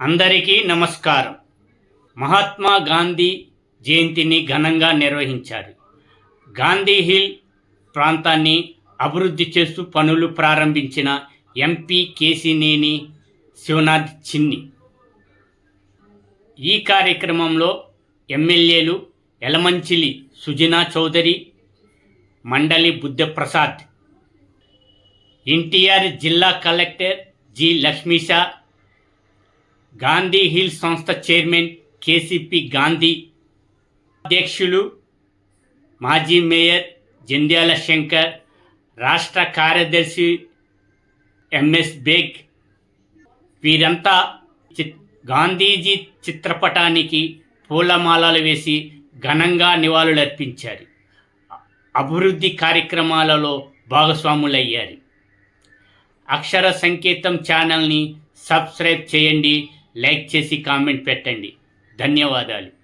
అందరికీ నమస్కారం. మహాత్మా గాంధీ జయంతిని ఘనంగా నిర్వహించారు. గాంధీ హిల్ ప్రాంతాన్ని అభివృద్ధి చేస్తూ పనులు ప్రారంభించిన ఎంపీ కేసినేని శివనాథ్ చిన్ని. ఈ కార్యక్రమంలో ఎమ్మెల్యేలు ఎలమంచిలి సుజనా చౌదరి మండలి బుద్ధప్రసాద్ ఎన్టీఆర్ జిల్లా collector G Lakshmisha Gandhi hill సంస్థ చైర్మన్ కేసీపీ గాంధీ అధ్యక్షులు మాజీ మేయర్ జంధ్యాల శంకర్ రాష్ట్ర కార్యదర్శి ఎంఎస్ బేగ్. వీరంతా గాంధీజీ చిత్రపటానికి పూలమాలలు వేసి ఘనంగా నివాళులర్పించారు. అభివృద్ధి కార్యక్రమాలలో భాగస్వాములయ్యారు. అక్షర సంకేతం ఛానల్ని సబ్స్క్రైబ్ చేయండి. లైక్ చేసి కామెంట్ పెట్టండి. ధన్యవాదాలు.